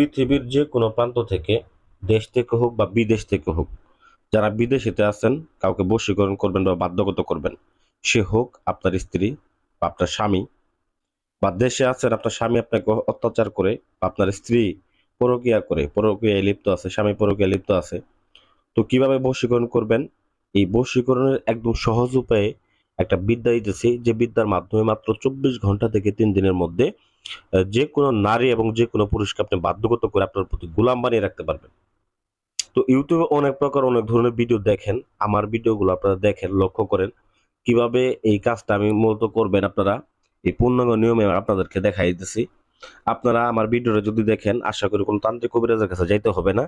পৃথিবীর যে কোনো প্রান্ত থেকে, দেশ থেকে হোক বা বিদেশ থেকে হোক, যারা বিদেশেতে আছেন, কাউকে বশীকরণ করবেন বা বাধ্যগত করবেন, সে হোক আপনার স্ত্রী বা আপনার স্বামী, বা দেশে আছেন, আপনার স্বামী আপনাকে অত্যাচার করে, বা আপনার স্ত্রী পরকিয়া করে, পরকিয়ায় লিপ্ত আছে, স্বামী পরকিয়ায় লিপ্ত আছে, তো কীভাবে বশীকরণ করবেন? এই বশীকরণের একদম সহজ উপায়ে একটা বিদ্যা দিতেছি, যে বিদ্যার মাধ্যমে মাত্র চব্বিশ ঘণ্টা থেকে তিন দিনের মধ্যে যে কোনো নারী এবং যে কোনো পুরুষকে আপনি বাধ্যগত করে আপনার প্রতি গোলাম বানিয়ে রাখতে পারবেন। তো ইউটিউবে অনেক প্রকার অনেক ধরনের ভিডিও দেখেন। আমার ভিডিওগুলো আপনারা দেখেন, লক্ষ্য করেন। কীভাবে এই কাজটা আমি মূলত করবেন আপনারা? এই পূর্ণাঙ্গ নিয়মে আপনাদেরকে দেখাই দিতেছি আপনারা আমার ভিডিওটা যদি দেখেন, আশা করি কোনো তান্ত্রিক কবিরাজের কাছে যাইতে হবে না।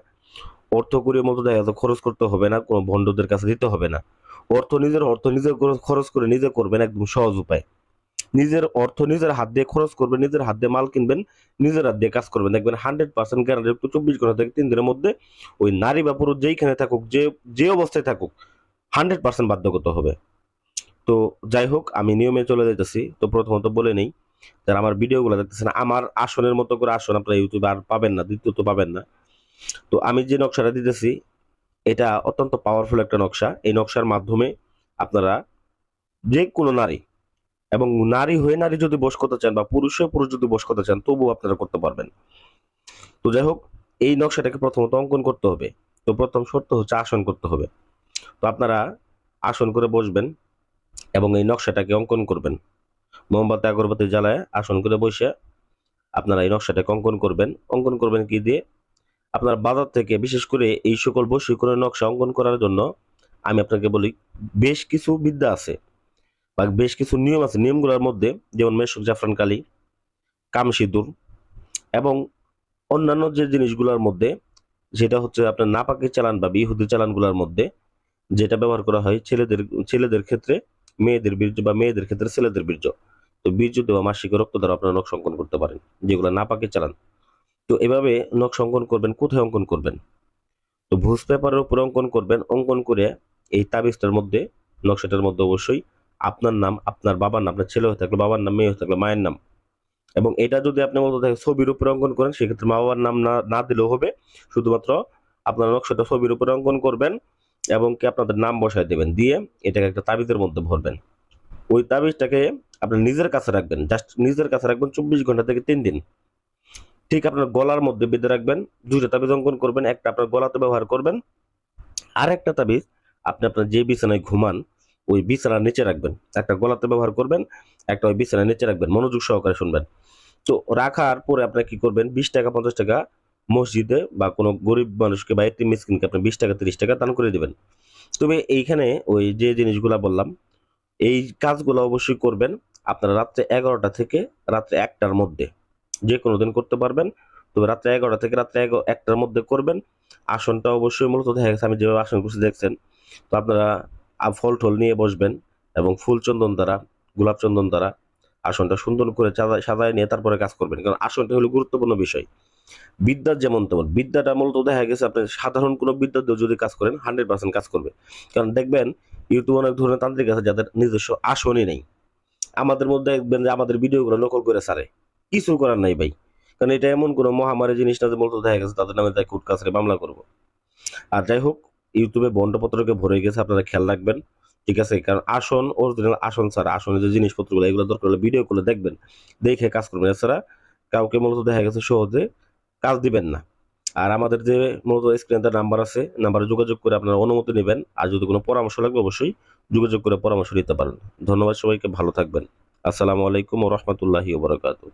অর্থ করির মতো দেখা যাচ্ছে খরচ করতে হবে না, কোনো ভণ্ডদের কাছে দিতে হবে না। অর্থ নিজের অর্থ নিজে খরচ করে নিজে করবেন একদম সহজ উপায়। নিজের অর্থ নিজের হাত দিয়ে খরচ করবেন, নিজের হাত দিয়ে মাল কিনবেন, নিজের হাত দিয়ে কাজ করবেন। দেখবেন হান্ড্রেড পার্সেন্ট গ্যারান্টি চব্বিশ ঘণ্টা থেকে তিন দিনের মধ্যে ওই নারী বা পুরুষ যেইখানে থাকুক, যে যে অবস্থায় থাকুক হান্ড্রেড পার্সেন্ট বাধ্যগত হবে। তো যাই হোক, আমি নিয়মে চলে যেতেছি তো প্রথমত বলে নেই, যারা আমার ভিডিওগুলো দেখতেছেন, আমার আসনের মতো করে আসন আপনারা ইউটিউবে আর পাবেন না, দ্বিতীয়ত পাবেন না। তো আমি যে নকশাটা দিতেছি, এটা অত্যন্ত পাওয়ারফুল একটা নকশা। এই নকশার মাধ্যমে আপনারা যে কোনো নারী এবং নারী হয়ে নারী যদি বস করতে চান বা পুরুষ হয়ে পুরুষ যদি বস করতে চান, তবুও আপনারা করতে পারবেন। তো যাই হোক, এই নকশাটাকে প্রথমত অঙ্কন করতে হবে। তো প্রথম শর্ত হচ্ছে আসন করতে হবে। তো আপনারা আসন করে বসবেন এবং এই নকশাটাকে অঙ্কন করবেন। মোমবাতি, আগরবাতি জ্বালায় আসন করে বসে আপনারা এই নকশাটাকে অঙ্কন করবেন। অঙ্কন করবেন কি দিয়ে? আপনার বাজার থেকে বিশেষ করে এই সকল বশীকরণের নকশা অঙ্কন করার জন্য আমি আপনাকে বলি, বেশ কিছু বিদ্যা আছে। বা বেশ কিছু নিয়ম আছে, নিয়মগুলোর মধ্যে, যেমন মেশক, জাফরান, কালী, কাম, সিঁদুর এবং অন্যান্য যে জিনিসগুলোর মধ্যে যেটা হচ্ছে আপনার নাপাকি চালান বা বিহুদি চালানগুলোর মধ্যে, যেটা ব্যবহার করা হয় ছেলেদের ছেলেদের ক্ষেত্রে, মেয়েদের বীর্য বা মেয়েদের ক্ষেত্রে ছেলেদের বীর্য। তো বীর্য দেওয়া, মাসিক রক্ত দ্বারা আপনারা নখ অঙ্কন করতে পারেন, যেগুলো নাপাকি চালান। তো এভাবে নকশা অঙ্কন করবেন, কোথায় অঙ্কন করবেন? তো ভুজ পেপারের উপরে অঙ্কন করবেন, অঙ্কন করে এই তাবিজটার মধ্যে, নকশাটার মধ্যে অবশ্যই আপনার নাম, আপনার বাবার নাম, আপনার ছেলে হয়ে থাকল বাবার নাম, মেয়ে হয়ে থাকলে মায়ের নাম। এবং এটা যদি আপনি মতো ছবির উপরে অঙ্কন করেন, সেক্ষেত্রে মা বাবার নাম না না দিলেও হবে। শুধুমাত্র আপনার নকশাটা ছবির উপরে অঙ্কন করবেন এবং কি আপনাদের নাম বসায় দেবেন। দিয়ে এটাকে একটা তাবিজের মধ্যে ভরবেন। ওই তাবিজটাকে আপনার নিজের কাছে রাখবেন। জাস্ট নিজের কাছে রাখবেন চব্বিশ ঘণ্টা থেকে তিন দিন। ঠিক আপনার গলার মধ্যে বেঁধে রাখবেন। দুইটা তাবিজ অঙ্কন করবেন। একটা আপনার গলাতে ব্যবহার করবেন। আর একটা তাবিজ আপনি আপনার যে বিছানায় ঘুমান ওই বিছানার নিচে রাখবেন। একটা গলাতে ব্যবহার করবেন, একটা ওই বিছানার নিচে রাখবেন, মনোযোগ সহকারে শুনবেন। তো রাখার পরে আপনার কি করবেন, বিশ টাকা, পঞ্চাশ টাকা মসজিদে বা কোনো গরিব মানুষকে বা একটি মিসকিনকে আপনি বিশ টাকা, তিরিশ টাকা দান করে দেবেন। তবে এইখানে ওই যে জিনিসগুলো বললাম, এই কাজগুলো অবশ্যই করবেন আপনারা রাত্রে এগারোটা থেকে রাত্রে একটার মধ্যে। যে কোনো দিন করতে পারবেন, তবে রাত্রে এগারোটা থেকে রাত্রে একটার মধ্যে করবেন। আসনটা অবশ্যই মূলত দেখা গেছে, আমি যেভাবে আসন করছি দেখছেন, তো আপনারা ফল টল নিয়ে বসবেন এবং ফুল চন্দন দ্বারা, গোলাপ চন্দন দ্বারা আসনটা সুন্দর করে সাজায় সাজায় নিয়ে তারপরে কাজ করবেন। কারণ আসনটা হলো গুরুত্বপূর্ণ বিষয়। বিদ্যার যেমন তেমন, বিদ্যাটা মূলত দেখা গেছে আপনি সাধারণ কোনো বিদ্যা দিয়ে যদি কাজ করেন হান্ড্রেড পার্সেন্ট কাজ করবে। কারণ দেখবেন, ইউটিউব অনেক ধরনের তান্ত্রিক আছে যাদের নিজস্ব আসনই নেই। আমাদের মধ্যে দেখবেন যে আমাদের ভিডিওগুলো নকল করে সারে কিছু করার নাই ভাই। কারণ এটা এমন কোনো মহামারী জিনিস না যে মূলত দেখা গেছে তাদের নামে তাই কুট কাছরে মামলা করব। আর যাই হোক ইউটিউবে বন্ডপত্রকে ভরে গেছে, আপনারা খেয়াল রাখবেন। ঠিক আছে? কারণ আসন অরিজিনাল আসন ছাড়া, আসনের যে জিনিসপত্রগুলো, এগুলো দরকার হলে ভিডিও করে দেখবেন। দেখে কাজ করবেন। এছাড়া কাউকে মূলত দেখা গেছে সহজে কাজ দিবেন না। আর আমাদের যে মূলত স্ক্রিনে নাম্বার আছে নাম্বারে যোগাযোগ করে আপনারা অনুমতি নেবেন। আর যদি কোনো পরামর্শ লাগবে, অবশ্যই যোগাযোগ করে পরামর্শ নিতে পারেন। ধন্যবাদ সবাইকে, ভালো থাকবেন। আসসালামু আলাইকুম ও রহমতুল্লাহি ওবরাকাতু